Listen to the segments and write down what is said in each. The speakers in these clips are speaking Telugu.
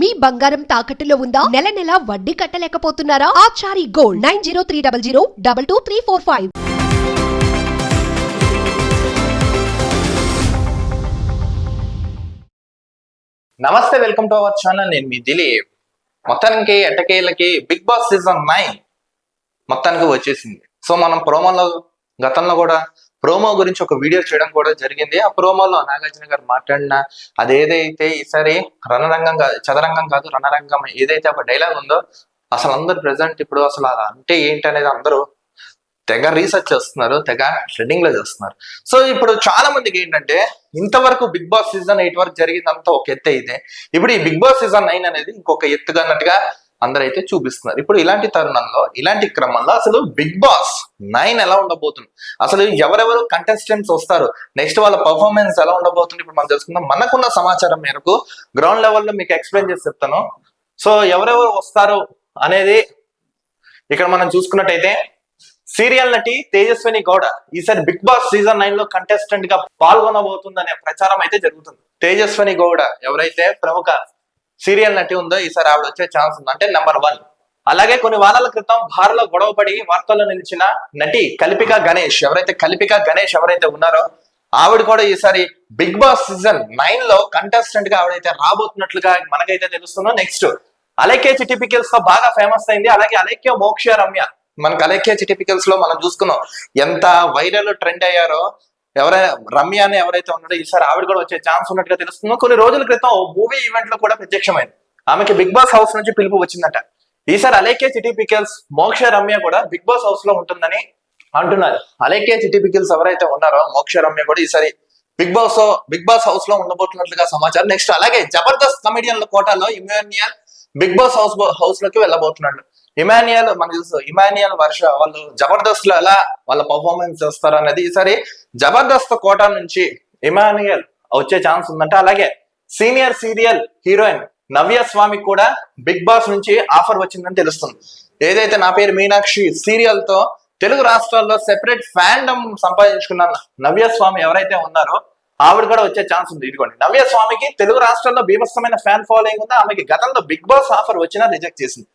మీ బంగారం తాకట్టులో ఉందా? నెల నెల వడ్డీ కట్టలేకపోతున్నారా? Achari gold nine zero three double zero double two three four five. నమస్తే వెల్కమ్ టు అవర్ ఛానల్. నేను మీ దిలీప్. మొత్తానికి ఎట్టకేళ్ళకి బిగ్ బాస్ సీజన్ నైన్ మొత్తానికి వచ్చేసింది. సో మనం ప్రోమోలో గతంలో కూడా ప్రోమో గురించి ఒక వీడియో చేయడం కూడా జరిగింది. ఆ ప్రోమోలో నాగార్జున గారు మాట్లాడిన అదేదైతే ఈసారి రణరంగం కాదు చదరంగం కాదు రణరంగం ఏదైతే ఒక డైలాగ్ ఉందో అసలు అందరు ప్రెసెంట్ ఇప్పుడు అసలు అంటే ఏంటి అనేది అందరూ తెగ రీసెర్చ్ చేస్తున్నారు తెగ ట్రెండింగ్లో చేస్తున్నారు. సో ఇప్పుడు చాలా మందికి ఏంటంటే ఇంతవరకు బిగ్ బాస్ సీజన్ ఎయిట్ వరకు జరిగిందంతా ఒక ఎత్తు అయితే ఇప్పుడు ఈ బిగ్ బాస్ సీజన్ నైన్ అనేది ఇంకొక ఎత్తుగా అన్నట్టుగా అందరైతే చూపిస్తున్నారు. ఇప్పుడు ఇలాంటి తరుణంలో ఇలాంటి క్రమంలో అసలు బిగ్ బాస్ నైన్ ఎలా ఉండబోతుంది? అసలు ఎవరెవరు కంటెస్టెంట్స్ వస్తారు? నెక్స్ట్ వాళ్ళ పర్ఫార్మెన్స్ ఎలా ఉండబోతుంది? ఇప్పుడు మనం తెలుసుకుందాం. మనకున్న సమాచారం మేరకు గ్రౌండ్ లెవెల్లో మీకు ఎక్స్ప్లెయిన్ చేసి చెప్తాను. సో ఎవరెవరు వస్తారు అనేది ఇక్కడ మనం చూసుకున్నట్టయితే సీరియల్ నటి తేజస్విని గౌడ ఈసారి బిగ్ బాస్ సీజన్ నైన్లో కంటెస్టెంట్గా పాల్గొనబోతుందనే ప్రచారం అయితే జరుగుతుంది. తేజస్విని గౌడ ఎవరైతే ప్రముఖ సీరియల్ నటి ఉందో ఈసారి ఆవిడ వచ్చే ఛాన్స్ ఉంది. అంటే నెంబర్ వన్ అలాగే కొన్ని వారాల క్రితం భారలో గొడవపడి వార్తల్లో నిలిచిన నటి కల్పిక గణేష్. ఎవరైతే కల్పిక గణేష్ ఎవరైతే ఉన్నారో ఆవిడ కూడా ఈసారి బిగ్ బాస్ సీజన్ నైన్లో కంటెస్టెంట్గా ఆవిడైతే రాబోతున్నట్లుగా మనకైతే తెలుస్తుందో. నెక్స్ట్ అలైకే చిటిపికల్స్తో బాగా ఫేమస్ అయింది. అలాగే అలైక్య మోక్ష రమ్య. మనకి అలైక్య చిటిపికల్స్లో మనం చూసుకున్నాం ఎంత వైరల్ ట్రెండ్ అయ్యారో ఎవరైనా రమ్య అని ఎవరైతే ఉన్నాడో ఈసారి ఆవిడ కూడా వచ్చే ఛాన్స్ ఉన్నట్టుగా తెలుస్తుందో. కొన్ని రోజుల క్రితం మూవీ ఈవెంట్లో కూడా ప్రత్యక్షమైంది. ఆమెకి బిగ్ బాస్ హౌస్ నుంచి పిలుపు వచ్చిందట. ఈసారి అలైకే సిటీ పికల్స్ మోక్ష రమ్య కూడా బిగ్ బాస్ హౌస్లో ఉంటుందని అంటున్నారు. అలైకే సిటీ పికల్స్ ఎవరైతే ఉన్నారో మోక్ష రమ్య కూడా ఈసారి బిగ్ బాస్ బిగ్ బాస్ హౌస్లో ఉండబోతున్నట్లుగా సమాచారం. నెక్స్ట్ అలాగే జబర్దస్త్ కమెడియన్ల కోటాలో ఇమ్యూనియన్ బిగ్ బాస్ హౌస్ హౌస్లోకి వెళ్ళబోతున్నాడు. హిమానియల్ మనకు తెలుసు. హిమానియల్ వర్ష వాళ్ళు జబర్దస్త్లో ఎలా వాళ్ళ పర్ఫార్మెన్స్ చేస్తారు అనేది ఈసారి జబర్దస్త్ కోట నుంచి హిమానియల్ వచ్చే ఛాన్స్ ఉందంటే. అలాగే senior serial heroine Navya Swamy కూడా బిగ్ బాస్ నుంచి ఆఫర్ వచ్చిందని తెలుస్తుంది. ఏదైతే నా పేరు మీనాక్షి సీరియల్తో తెలుగు రాష్ట్రాల్లో సెపరేట్ ఫ్యాండమ్ సంపాదించుకున్న నవ్య స్వామి ఎవరైతే ఉన్నారో ఆవిడ కూడా వచ్చే ఛాన్స్ ఉంది. ఇదిగోండి. నవ్య స్వామికి తెలుగు రాష్ట్రాల్లో బీభత్సమైన ఫ్యాన్ ఫాలోయింగ్ ఉంది? ఆమెకి గతంలో బిగ్ బాస్ ఆఫర్ వచ్చినా రిజెక్ట్ చేసింది.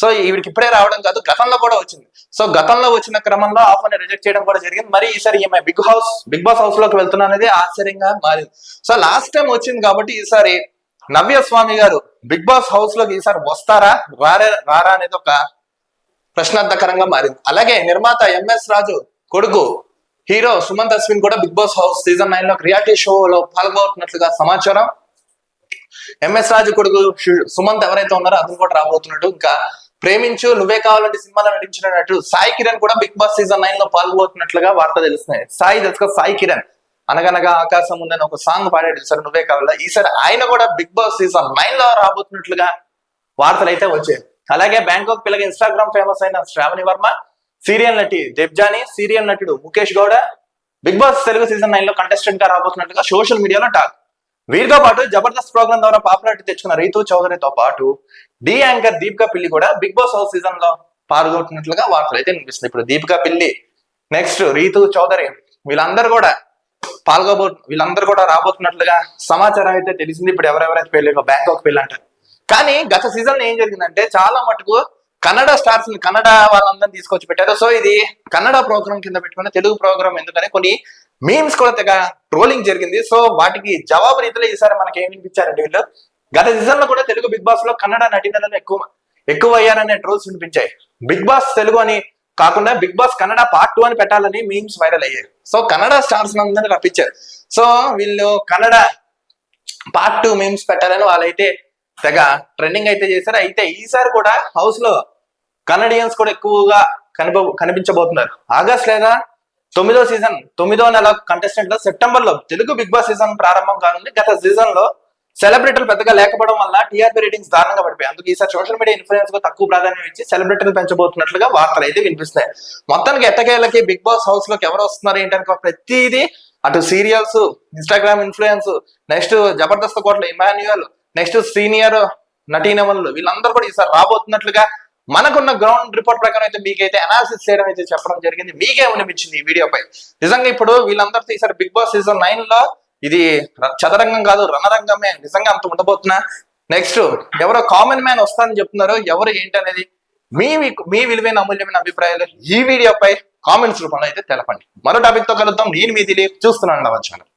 సో ఈవిడికి ఇప్పుడే రావడం కాదు గతంలో కూడా వచ్చింది. సో గతంలో వచ్చిన క్రమంలో ఆఫర్ రిజెక్ట్ చేయడం కూడా జరిగింది. మరి ఈసారి ఈమె బిగ్ హౌస్ బిగ్ బాస్ హౌస్లోకి వెళ్తున్నా అనేది ఆశ్చర్యంగా మారింది. సో లాస్ట్ టైం వచ్చింది కాబట్టి ఈసారి నవ్య స్వామి గారు బిగ్ బాస్ హౌస్లోకి ఈసారి వస్తారా రారే రారా అనేది ఒక ప్రశ్నార్థకరంగా మారింది. అలాగే నిర్మాత ఎంఎస్ రాజు కొడుకు హీరో సుమంత్ అశ్విన్ కూడా బిగ్ బాస్ హౌస్ సీజన్ నైన్లో రియాలిటీ షోలో పాల్గొతున్నట్లుగా సమాచారం. ఎంఎస్ రాజు కొడుకు సుమంత్ ఎవరైతే ఉన్నారో అతను కూడా రాబోతున్నట్టు ఇంకా ప్రేమించు నువ్వే కావాలంటే సినిమాలో నటించిన నటుడు సాయి కిరణ్ కూడా బిగ్ బాస్ సీజన్ నైన్లో పాల్గొతున్నట్లుగా వార్త తెలుస్తున్నాయి. సాయి తెలుసుకో సాయి కిరణ్. అనగనగా ఆకాశం ఉందని ఒక సాంగ్ పాడాడు. సార్ నువ్వే కావాలా? ఈసారి ఆయన కూడా బిగ్ బాస్ సీజన్ నైన్లో రాబోతున్నట్లుగా వార్తలు అయితే వచ్చాయి. అలాగే బ్యాంకాక్ పిల్లగా ఇన్స్టాగ్రామ్ ఫేమస్ అయిన శ్రావణి వర్మ సీరియల్ నటి దెబ్జాని సీరియల్ నటుడు Mukesh Gowda Bigg Boss Telugu season నైన్లో కంటెస్టెంట్గా రాబోతున్నట్టుగా సోషల్ మీడియాలో టాక్. వీరితో పాటు జబర్దస్త్ ప్రోగ్రామ్ ద్వారా పాపులారిటీ తెచ్చుకున్న రీతు చౌదరితో పాటు డి యాంకర్ దీపికా పిల్లి కూడా బిగ్ బాస్ హౌస్ సీజన్లో పాల్గొంటున్నట్లుగా వార్తలు అయితే వినిపిస్తుంది ఇప్పుడు దీపికా పిల్లి నెక్స్ట్ రీతు చౌదరి వీళ్ళందరూ కూడా పాల్గొబో వీళ్ళందరూ కూడా రాబోతున్నట్లుగా సమాచారం అయితే తెలిసింది. ఇప్పుడు ఎవరెవరైతే పెళ్ళి బ్యాంకాక్ పెళ్ళి అంటారు కానీ గత సీజన్లో ఏం జరిగిందంటే చాలా మటుకు కన్నడ స్టార్స్ని కన్నడ వాళ్ళందరినీ తీసుకొచ్చి పెట్టారు. సో ఇది కన్నడ ప్రోగ్రామ్ కింద పెట్టుకున్న తెలుగు ప్రోగ్రామ్ ఎందుకని కొన్ని మీమ్స్ కూడా తెగ ట్రోలింగ్ జరిగింది. సో వాటికి జవాబు రీతిలో ఈసారి మనకి ఏం వినిపించారండి వీళ్ళు? గత సీజన్లో కూడా తెలుగు బిగ్ బాస్లో కన్నడ నటీనలను ఎక్కువ ఎక్కువ అయ్యారనే ట్రోల్స్ వినిపించాయి. బిగ్ బాస్ తెలుగు అని కాకుండా Bigg Boss Kannada part two అని పెట్టాలని మీమ్స్ వైరల్ అయ్యాయి. సో కన్నడ స్టార్స్ అందరినీ రప్పించారు. సో వీళ్ళు కన్నడ పార్ట్ టూ మీమ్స్ పెట్టాలని వాళ్ళైతే తెగ ట్రెండింగ్ అయితే చేశారు. అయితే ఈసారి కూడా హౌస్లో కన్నడియన్స్ కూడా ఎక్కువగా కనిప కనిపించబోతున్నారు. ఆగస్ట్ లేదా తొమ్మిదో సీజన్ తొమ్మిదో నెల కంటెస్టెంట్లో సెప్టెంబర్లో తెలుగు బిగ్ బాస్ సీజన్ ప్రారంభం కానుంది. గత సీజన్లో సెలబ్రిటీలు పెద్దగా లేకపోవడం వల్ల టీఆర్పీ రేటింగ్స్ దారుణంగా పడిపోయాయి. అందుకు ఈసారి సోషల్ మీడియా ఇన్ఫ్లుయెన్స్కు తక్కువ ప్రాధాన్యం ఇచ్చి సెలబ్రిటీలు పెంచబోతున్నట్లుగా వార్తలు అయితే వినిపిస్తున్నాయి. మొత్తానికి ఎట్టకేళ్ళకి బిగ్ బాస్ హౌస్లోకి ఎవరు వస్తున్నారు ఏంటంటే ప్రతిదీ అటు serials Instagram influence next Jabardasth కోట్ల ఇమాన్యుయల్ నెక్స్ట్ సీనియర్ నటీనవన్లు వీళ్ళందరూ కూడా ఈసారి రాబోతున్నట్లుగా మనకున్న గ్రౌండ్ రిపోర్ట్ ప్రకారం అయితే మీకైతే అనాలిసిస్ చేయడం అయితే చెప్పడం జరిగింది. మీకే అనిపించింది ఈ వీడియోపై నిజంగా ఇప్పుడు వీళ్ళందరితో ఈసారి బిగ్ బాస్ సీజన్ నైన్లో ఇది చదరంగం కాదు రణరంగమే. నిజంగా అంత ఉండబోతున్నా. నెక్స్ట్ ఎవరో కామన్ మ్యాన్ వస్తానని చెప్తున్నారు. ఎవరు ఏంటి అనేది మీ మీ విలువైన అమూల్యమైన అభిప్రాయాలు ఈ వీడియోపై కామెంట్స్ రూపంలో అయితే తెలపండి. మరో టాపిక్తో కలుద్దాం. నేను మీ తెలియ చూస్తున్నాను నా ఛానల్.